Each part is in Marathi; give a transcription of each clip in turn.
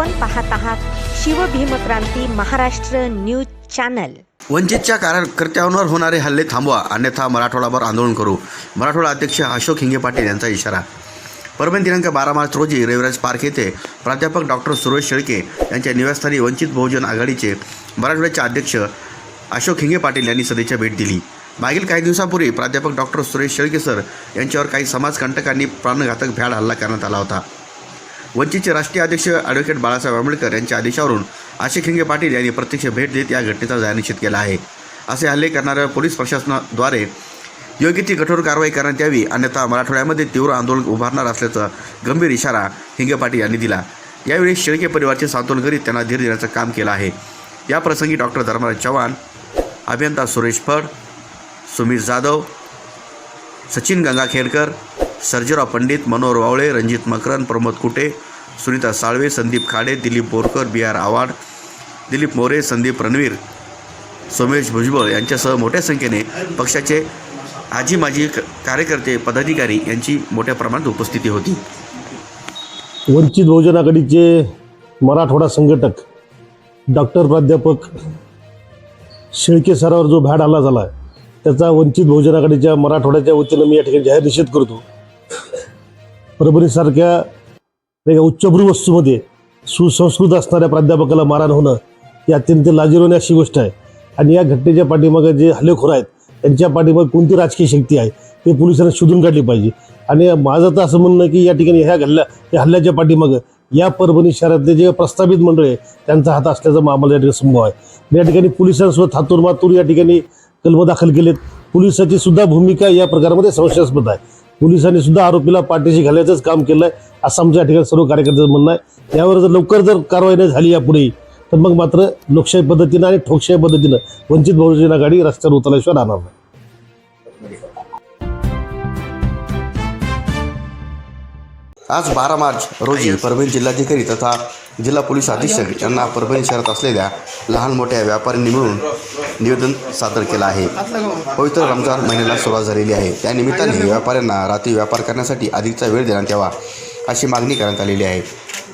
आपण पाहत आहात शिवभीमक्रांती महाराष्ट्र न्यूज चॅनल. वंचितच्या कार्यकर्त्यांवर होणारे हल्ले थांबवा अन्यथा मराठवाडाभर आंदोलन करू. मराठवाडा अध्यक्ष अशोक हिंगे पाटील यांचा इशारा. परभणी दिनांक बारा मार्च रोजी रविराज पार्क येथे प्राध्यापक डॉक्टर सुरेश शेळके यांच्या निवासस्थानी वंचित बहुजन आघाडीचे मराठवाड्याचे अध्यक्ष अशोक हिंगे पाटील यांनी सदिच्छा भेट दिली. मागील काही दिवसांपूर्वी प्राध्यापक डॉक्टर सुरेश शेळके सर यांच्यावर काही समाजकंटकांनी प्राणघातक भ्याड हल्ला करण्यात आला होता. वंचितचे राष्ट्रीय अध्यक्ष ॲडव्होकेट बाळासाहेब आंबेडकर यांच्या आदेशावरून आशिक हिंगे पाटील यांनी प्रत्यक्ष भेट देत या घटनेचा जाहीर केला आहे. असे हल्ले करणाऱ्या पोलीस प्रशासनाद्वारे योग्य ती कठोर कारवाई करण्यात यावी अन्यथा मराठवाड्यामध्ये तीव्र आंदोलन उभारणार असल्याचा गंभीर इशारा हिंगे पाटील यांनी दिला. यावेळी शेळके परिवारचे सांत्वन करीत त्यांना धीर देण्याचं काम केलं आहे. याप्रसंगी डॉक्टर धर्मराज चव्हाण अभियंता सुरेश फड सुमित जाधव सचिन गंगाखेडकर सर्जेराव पंडित मनोहर वावळे रणजित मकरन प्रमोद कुटे सुनीता साळवे संदीप खाडे दिलीप बोरकर बी आर आव्हाड दिलीप मोरे संदीप रणवीर सोमेश भुजबळ यांच्यासह मोठ्या संख्येने पक्षाचे आजी माजी क- कार्यकर्ते पदाधिकारी यांची मोठ्या प्रमाणात उपस्थिती होती. वंचित बहुजन आघाडीचे मराठवाडा संघटक डॉक्टर प्राध्यापक शेळके सरावर जो भॅड हल्ला झाला त्याचा वंचित बहुजन आघाडीच्या मराठवाड्याच्या वतीनं मी या ठिकाणी जाहीर निषेध करतो. परभणीसारख्या एका उच्चभ्रू वस्तूमध्ये सुसंस्कृत असणाऱ्या प्राध्यापकाला मारहाण होणं ही अत्यंत लाजिरवणे अशी गोष्ट आहे. आणि या घटनेच्या पाठीमागे जे हल्लेखोर आहेत त्यांच्या पाठीमागे कोणती राजकीय शक्ती आहे ते पोलिसांनी शोधून काढली पाहिजे. आणि माझं तर असं म्हणणं की या ठिकाणी ह्या हल्ल्या या हल्ल्याच्या पाठीमागं या परभणी शहरातले जे प्रस्तावित मंडळ आहे त्यांचा हात असल्याचा आम्हाला या ठिकाणी संभव आहे. या ठिकाणी पोलिसांसोबत हातूर मातूर या ठिकाणी कलम दाखल केलेत. पोलिसाची सुद्धा भूमिका या प्रकारामध्ये संशयास्पद आहे. पोलिसांनी सुद्धा आरोपीला पाठीशी घालायचंच काम केलं आहे असं आमच्या या ठिकाणी सर्व कार्यकर्त्यांचं म्हणणं आहे. यावर जर लवकर जर कारवाई नाही झाली यापुढे तर मग मात्र लोकशाही पद्धतीनं आणि ठोकशाही पद्धतीनं वंचित बहुजन आघाडी रस्त्यावर उतरल्याशिवाय राहणार नाही. आज बारा मार्च रोजी परभणी जिल्हाधिकारी तथा जिल्हा पोलीस अधीक्षक यांना परभणी शहरात असलेल्या लहान मोठ्या व्यापाऱ्यांनी मिळून निवेदन सादर केलं आहे. पवित्र रमजान महिन्याला सुरुवात झालेली आहे. त्या निमित्ताने व्यापाऱ्यांना रात्री व्यापार करण्यासाठी अधिकचा वेळ देण्यात यावा अशी मागणी करण्यात आलेली आहे.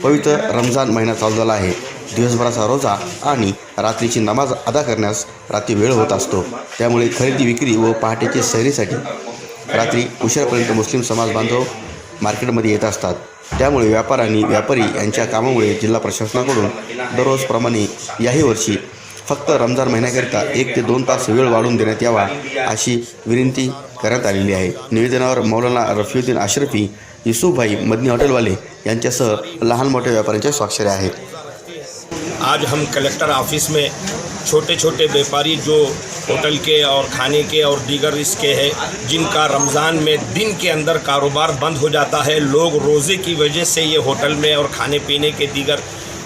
पवित्र रमजान महिना चालू झाला आहे. दिवसभराचा रोजा आणि रात्रीची नमाज अदा करण्यास रात्री वेळ होत असतो. त्यामुळे खरेदी विक्री व पहाटेची सैरीसाठी रात्री उशिरापर्यंत मुस्लिम समाज बांधव मार्केटमध्ये येत असतात. त्यामुळे व्यापार आणि व्यापारी यांच्या कामामुळे जिल्हा प्रशासनाकडून दररोजप्रमाणे याही वर्षी फक्त रमजान महिन्याकरिता एक ते दोन तास वेळ वाढवून देण्यात यावा अशी विनंती करण्यात आलेली आहे. निवेदनावर मौलाना रफिउद्दीन अशरफी युसुफभाई मदनी हॉटेलवाले यांच्यासह लहान मोठ्या व्यापाऱ्यांच्या स्वाक्षऱ्या आहेत आज हम कलेक्टर ऑफिस में छोटे छोटे व्यापारी जो होटल के और खाने के और दीगर इसके हैं, जिनका रमज़ान में दिन के अंदर कारोबार बंद हो जाता है, लोग रोज़े की वजह से ये होटल में और खाने पीने के दीगर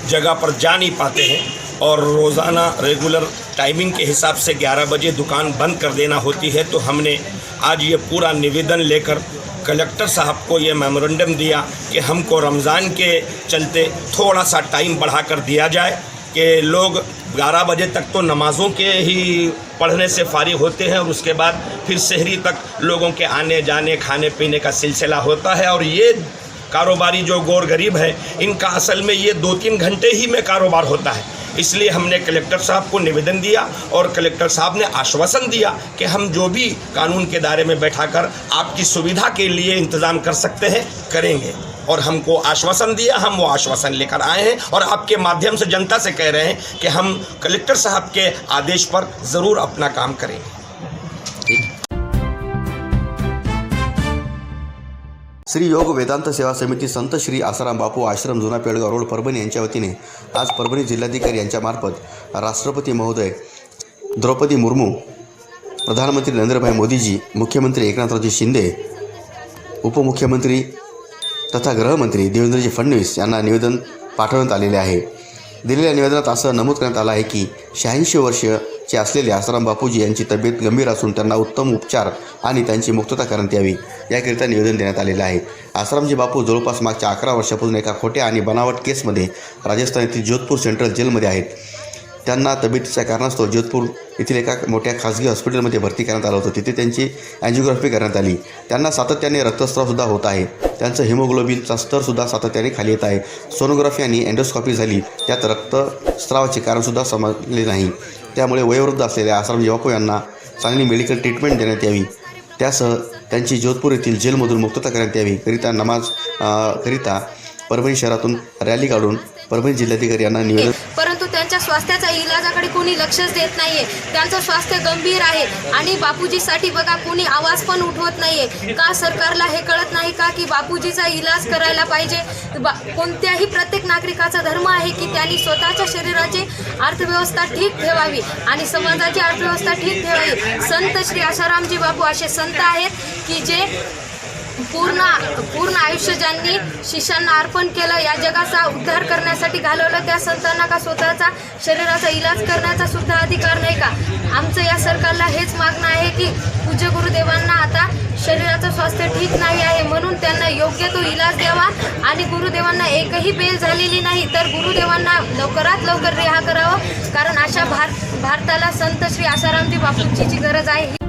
जगह पर जा नहीं पाते हैं और रोज़ाना रेगुलर टाइमिंग के हिसाब से 11 बजे दुकान बंद कर देना होती है तो हमने आज ये पूरा निवेदन लेकर कलेक्टर साहब को ये मेमोरेंडम दिया कि हमको रमज़ान के चलते थोड़ा सा टाइम बढ़ा कर दिया जाए कि लोग 11 बजे तक तो नमाज़ों के ही पढ़ने से फारिग होते हैं और उसके बाद फिर शहरी तक लोगों के आने, जाने, खाने, पीने का सिलसिला होता है और ये कारोबारी जो गौर गरीब है, इनका असल में ये दो तीन घंटे ही में कारोबार होता है। इसलिए हमने कलेक्टर साहब को निवेदन दिया और कलेक्टर साहब ने आश्वासन दिया कि हम जो भी कानून के दायरे में बैठाकर आपकी सुविधा के लिए इंतज़ाम कर सकते हैं, करेंगे। और हमको आश्वासन दिया, हम वो आश्वासन लेकर आए हैं और आपके माध्यम से जनता से कह रहे हैं कि हम कलेक्टर साहब के आदेश पर ज़रूर अपना काम करेंगे। श्री योग वेदांत सेवा समिती संत श्री आसाराम बापू आश्रम जुना पेडगाव रोड परभणी यांच्या वतीने आज परभणी जिल्हाधिकारी यांच्यामार्फत राष्ट्रपती महोदय द्रौपदी मुर्मू, प्रधानमंत्री नरेंद्र नरेंद्रभाई मोदीजी, मुख्यमंत्री एकनाथरावजी शिंदे, उपमुख्यमंत्री तथा गृहमंत्री देवेंद्रजी फडणवीस यांना निवेदन पाठवण्यात आलेले आहे. दिलेल्या निवेदनात असं नमूद करण्यात आलं आहे की शहाऐंशी वर्षचे असलेले आसाराम बापूजी यांची तब्येत गंभीर असून त्यांना उत्तम उपचार आणि त्यांची मुक्तता करण्यात यावी याकरिता निवेदन देण्यात आलेलं आहे. आसारामजी बापू जवळपास मागच्या अकरा वर्षापासून एका खोट्या आणि बनावट केसमध्ये राजस्थान येथील जोधपूर सेंट्रल जेलमध्ये आहेत. त्यांना तब्येतीच्या कारणास्तव जोधपूर येथील एका मोठ्या खाजगी हॉस्पिटलमध्ये भरती करण्यात आलं होतं. तिथे त्यांची अँजिओग्राफी करण्यात आली. त्यांना सातत्याने रक्तस्रावसुद्धा होत आहे. त्यांचं हिमोग्लोबिनचा स्तरसुद्धा सातत्याने खाली येत आहे. सोनोग्राफी आणि एन्डोस्कॉपी झाली. त्यात रक्तस्रावाचे कारणसुद्धा समजले नाही. त्यामुळे वयोवृद्ध असलेल्या आसाराम युवाको यांना चांगली मेडिकल ट्रीटमेंट देण्यात यावी. त्यासह त्यांची जोधपूर येथील जेलमधून मुक्तता करण्यात यावी. करिता नमाज करिता परभणी शहरातून रॅली काढून परभणी जिल्हाधिकारी यांना निवेदन परंतु त्यांच्या स्वास्थ्याच्या इलाजाकडे कोणी लक्षच देत नाहीये. त्यांचं स्वास्थ्य गंभीर आहे. आणि बापूजीसाठी बघा कोणी आवाज पण उठवत नाहीये. का सरकारला हे कळत नाही का की बापूजीचा इलाज करायला पाहिजे? बा कोणत्याही प्रत्येक नागरिकाचा धर्म आहे की त्यांनी स्वतःच्या शरीराची अर्थव्यवस्था ठीक ठेवावी आणि समाजाची अर्थव्यवस्था ठीक ठेवावी. संत श्री आशारामजी बापू असे संत आहेत की जे पूर्ण पूर्ण आयुष्य ज्यांनी शिष्यांना अर्पण केलं या जगाचा उद्धार करण्यासाठी घालवलं त्या संतांना का स्वतःचा शरीराचा इलाज करण्याचा सुद्धा अधिकार नाही का? आमचं या सरकारला हेच मागणं आहे की पूज्य गुरुदेवांना आता शरीराचं स्वास्थ्य ठीक नाही आहे म्हणून त्यांना योग्य तो इलाज द्यावा आणि गुरुदेवांना एकही बेल झालेली नाही तर गुरुदेवांना लवकरात लवकर रिहा करावं. कारण अशा भार भारताला संत श्री आसारामजी बापूंची गरज आहे.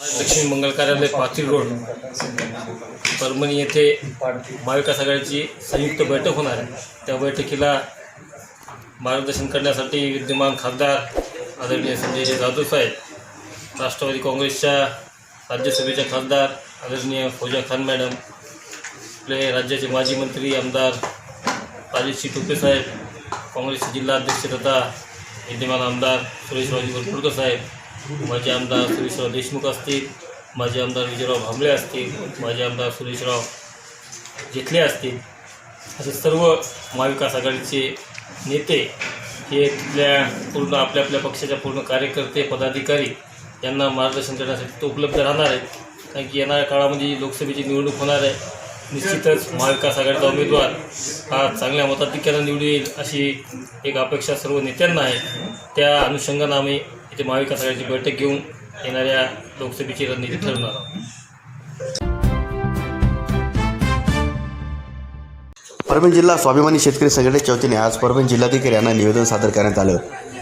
दक्षिण मंगल कार्यालय पाथरी रोड परभणी येथे महाविकास आघाडीची संयुक्त बैठक होणार आहे. त्या बैठकीला मार्गदर्शन करण्यासाठी विद्यमान खासदार आदरणीय संजय जाधव साहेब राष्ट्रवादी काँग्रेसच्या राज्यसभेच्या खासदार आदरणीय फौजा खान मॅडम आपले राज्याचे माजी मंत्री आमदार राजेशजी टोपे साहेब काँग्रेसचे जिल्हा अध्यक्ष तथा विद्यमान आमदार सुरेशरावजी वरपुडकर साहेब माजी आमदार सुरेशराव देशमुख असतील माजी आमदार विजयराव भांबळे असतील माजी आमदार सुरेशराव जिथले असतील असे सर्व महाविकास आघाडीचे नेते हे तिथल्या पूर्ण आपल्या आपल्या पक्षाच्या पूर्ण कार्यकर्ते पदाधिकारी यांना मार्गदर्शन करण्यासाठी तो उपलब्ध राहणार आहेत. कारण की येणाऱ्या काळामध्ये लोकसभेची निवडणूक होणार आहे. निश्चितच महाविकास आघाडीचा उमेदवार हा चांगल्या मताधिक्यानं निवडून येईल अशी एक अपेक्षा सर्व नेत्यांना आहे. त्या अनुषंगानं आम्ही ते महाविकास आघाडीची बैठक घेऊन येणाऱ्या लोकसभेची रणनीती ठरवणार परभणी जिल्हा स्वाभिमानी शेतकरी संघटनेच्या वतीने आज परभणी जिल्हाधिकारी यांना निवेदन सादर करण्यात आलं.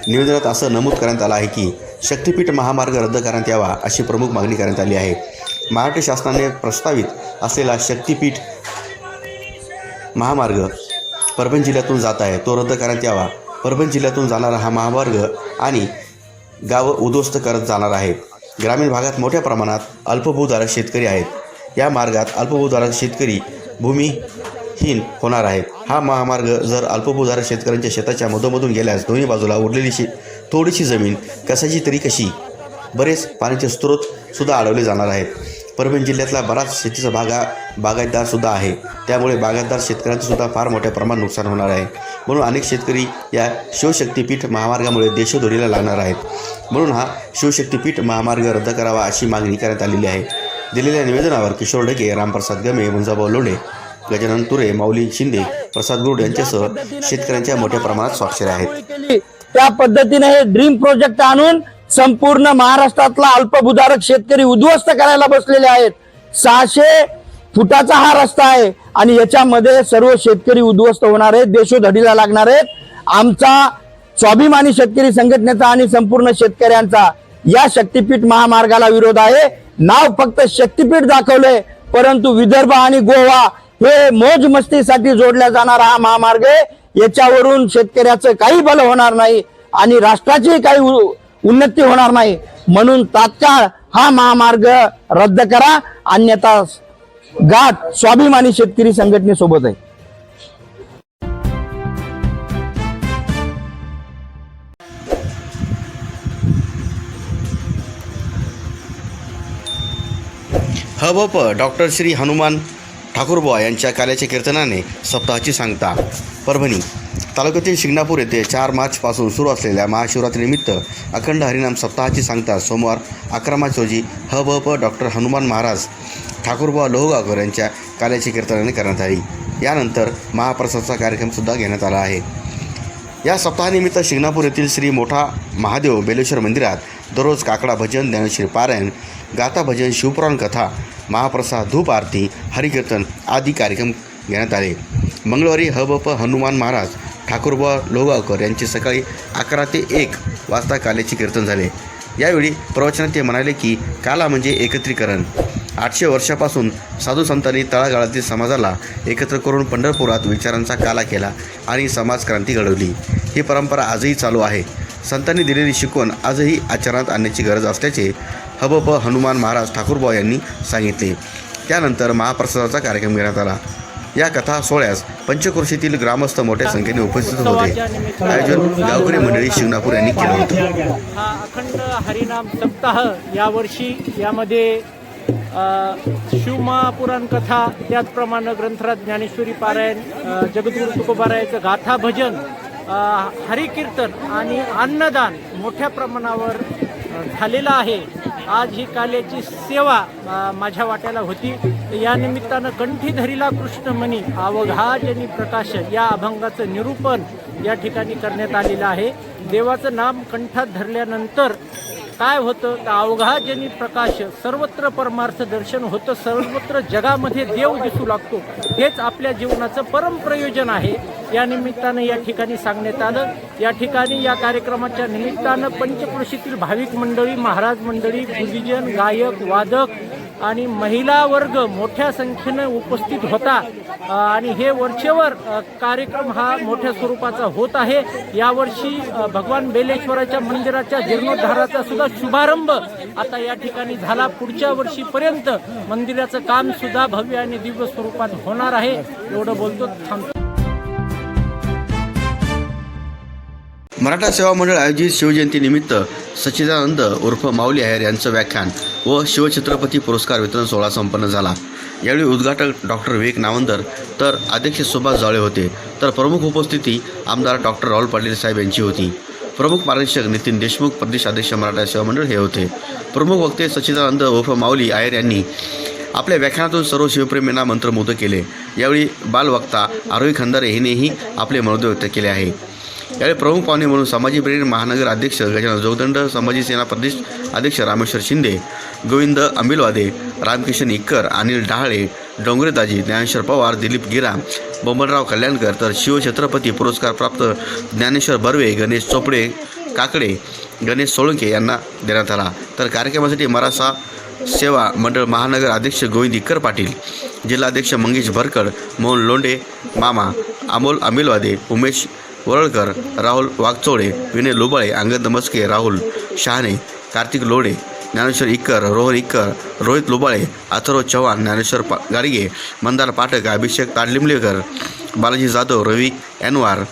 निवेदनात असं नमूद करण्यात आलं आहे की शक्तीपीठ महामार्ग रद्द करण्यात यावा अशी प्रमुख मागणी करण्यात आली आहे. महाराष्ट्र शासनाने प्रस्तावित असलेला शक्तीपीठ महामार्ग परभणी जिल्ह्यातून जात आहे तो रद्द करण्यात यावा. परभणी जिल्ह्यातून जाणारा हा महामार्ग आणि गावं उद्ध्वस्त करत जाणार आहे ग्रामीण भागात मोठ्या प्रमाणात अल्पभूधारक शेतकरी आहेत. या मार्गात अल्पभूधारक शेतकरी भूमिहीन होणार आहेत. हा महामार्ग जर अल्पभूधारक शेतकऱ्यांच्या शेताच्या मधोमधून गेल्यास दोन्ही बाजूला उरलेली शे थोडीशी जमीन कशाची तरी कशी बरेच पाण्याचे स्रोत सुद्धा अडवले जाणार आहेत. परभणी जिल्ह्यातला बराच शेतीचा बागा बागायतदार सुद्धा आहे. त्यामुळे बागायतदार शेतकऱ्यांचंसुद्धा फार मोठ्या प्रमाणात नुकसान होणार आहे. म्हणून अनेक शेतकरी या शिवशक्तीपीठ महामार्गामुळे देशोधोरीला लागणार आहेत. म्हणून हा शिवशक्तीपीठ महामार्ग रद्द करावा अशी मागणी करण्यात आलेली आहे. दिलेल्या निवेदनावर किशोर ढगे रामप्रसाद गमे मुंजाभाऊ लोंढे गजानन तुरे माऊली शिंदे प्रसाद गुरुड यांच्यासह शेतकऱ्यांच्या मोठ्या प्रमाणात स्वाक्षऱ्या आहेत. त्या पद्धतीने हे ड्रीम प्रोजेक्ट आणून संपूर्ण महाराष्ट्रातला अल्पभूधारक शेतकरी उद्ध्वस्त करायला बसलेले आहेत. सहाशे फुटाचा हा रस्ता आहे आणि याच्यामध्ये सर्व शेतकरी उद्ध्वस्त होणार आहेत देशोधडीला लागणार आहेत. आमचा स्वाभिमानी शेतकरी संघटनेचा आणि संपूर्ण शेतकऱ्यांचा या शक्तीपीठ महामार्गाला विरोध आहे. नाव फक्त शक्तीपीठ दाखवलंय परंतु विदर्भ आणि गोवा हे मोज मस्तीसाठी जोडला जाणारा हा महामार्ग आहे. याच्यावरून शेतकऱ्याचं काही भलं होणार नाही आणि राष्ट्राची काही उन्नती होणार नाही. म्हणून तात्काळ हा महामार्ग रद्द करा. अन्यथा गाठ स्वाभिमानी शेतकरी संघटनेसोबत आहे. हबप डॉक्टर श्री हनुमान ठाकूरबुवा यांच्या कार्याच्या कीर्तनाने सप्ताहाची सांगता. परभणी तालुक्यातील शिंगणापूर येथे चार मार्चपासून सुरू असलेल्या महाशिवरात्रीनिमित्त अखंड हरिनाम सप्ताहाची सांगता सोमवार अकरा मार्च रोजी प डॉक्टर हनुमान महाराज ठाकूरबुवा लोहगावकर यांच्या कार्याची कीर्तनाने करण्यात आली. यानंतर महाप्रसादचा कार्यक्रमसुद्धा घेण्यात आला आहे. या सप्ताहानिमित्त शिंगणापूर येथील श्री मोठा महादेव बेलेश्वर मंदिरात दररोज काकडा भजन ज्ञानश्री पारायण गाथा भजन शिवपुराण कथा महाप्रसाद धूप आरती हरिकीर्तन आदी कार्यक्रम घेण्यात आले. मंगळवारी हबप हनुमान महाराज ठाकूरबा लोहगावकर यांचे सकाळी अकरा ते एक वाजता काल्याचे कीर्तन झाले. यावेळी प्रवचनात ते म्हणाले की काला म्हणजे एकत्रीकरण. आठशे वर्षापासून साधू संतांनी तळागाळातील समाजाला एकत्र करून पंढरपुरात विचारांचा काला केला आणि समाजक्रांती घडवली. ही परंपरा आजही चालू आहे. संतांनी दिलेली शिकवण आजही आचरणात आणण्याची गरज असल्याचे हबप हनुमान महाराज ठाकूरबाव यांनी सांगितले. त्यानंतर महाप्रसादाचा कार्यक्रम घेण्यात आला. या कथा सोहळ्यास पंचक्रोशीतील ग्रामस्थ मोठ्या संख्येने उपस्थित होते. आयोजन गावकरी मंडळी शिंगणापूर यांनी केलं होतं. हा अखंड हरिनाम सप्ताह यावर्षी यामध्ये शिवमहापुराण कथा त्याचप्रमाणे ग्रंथराज ज्ञानेश्वरी पारायण जगद्गुरु तुकोबारायाचं गाथा भजन हरिकीर्तन आणि अन्नदान मोठ्या प्रमाणावर झालेलं आहे. आज ही काल्याची सेवा माझ्या वाट्याला होती. या निमित्तानं कंठी धरिला कृष्णमणी अवघा जनी प्रकाश या अभंगाचं निरूपण या ठिकाणी करण्यात आलेलं आहे. देवाचं नाम कंठात धरल्यानंतर काय होतं? तर अवघा जनी प्रकाश सर्वत्र परमार्थ दर्शन होतं सर्वत्र जगामध्ये देव दिसू लागतो. हेच आपल्या जीवनाचं परम प्रयोजन आहे. या निमित्तानं या ठिकाणी सांगण्यात आलं. या ठिकाणी या कार्यक्रमाच्या निमित्तानं पंचक्रोशीतील भाविक मंडळी महाराज मंडळी गुरुजन गायक वादक आणि महिला वर्ग मोठ्या संख्येनं उपस्थित होता. आणि हे वरचेवर कार्यक्रम हा मोठ्या स्वरूपाचा होत आहे. यावर्षी भगवान बेलेश्वराच्या मंदिराच्या जीर्णोद्धाराचा सुद्धा शुभारंभ आता या ठिकाणी झाला. पुढच्या वर्षीपर्यंत मंदिराचं काम सुद्धा भव्य आणि दिव्य स्वरूपात होणार आहे. एवढं बोलतो थांबतो मराठा सेवा मंडळ आयोजित शिवजयंतीनिमित्त सच्चिदानंद उर्फ माऊली आहेर यांचं व्याख्यान व शिवछत्रपती पुरस्कार वितरण सोहळा संपन्न झाला. यावेळी उद्घाटक डॉक्टर विवेक नावंदर तर अध्यक्ष सुभाष जाळे होते. तर प्रमुख उपस्थिती आमदार डॉक्टर राहुल पाटील साहेब यांची होती. प्रमुख मार्गदर्शक नितीन देशमुख प्रदेश अध्यक्ष मराठा सेवा मंडळ हे होते. प्रमुख वक्ते सच्चिदानंद उर्फ माऊली आयर यांनी आपल्या व्याख्यानातून सर्व शिवप्रेमींना मंत्रमुग्ध केले. यावेळी बालवक्ता आरोही खंदारे हिनेही आपले मनोदय व्यक्त केले आहे. यावेळी प्रमुख पाहुणे म्हणून सामाजिक ब्रिगेड महानगर अध्यक्ष गजानन जोगदंड समाजी सेना प्रदेश अध्यक्ष रामेश्वर शिंदे गोविंद अंबिलवादे रामकिशन इक्कर अनिल डहाळे डोंगरेदाजी ज्ञानेश्वर पवार दिलीप गिरा बबनराव कल्याणकर तर शिवछत्रपती पुरस्कार प्राप्त ज्ञानेश्वर बर्वे गणेश चोपडे काकडे गणेश सोळंके यांना देण्यात आला. तर कार्यक्रमासाठी मराठा सेवा मंडळ महानगर अध्यक्ष गोविंद इक्कर पाटील जिल्हाध्यक्ष मंगेश भरकड मोहन लोंडे मामा अमोल अमिलवादे उमेश वरळकर राहुल वाघचोळे विनय लुबाळे अंगद मस्के राहुल शहाणे कार्तिक लोडे ज्ञानेश्वर इक्कर रोहन इक्कर रोहित लुबाळे अथर्व चव्हाण ज्ञानेश्वर पा गाडगे मंदार पाठक अभिषेक ताडलिंबलेकर बालाजी जाधव रवी एनवार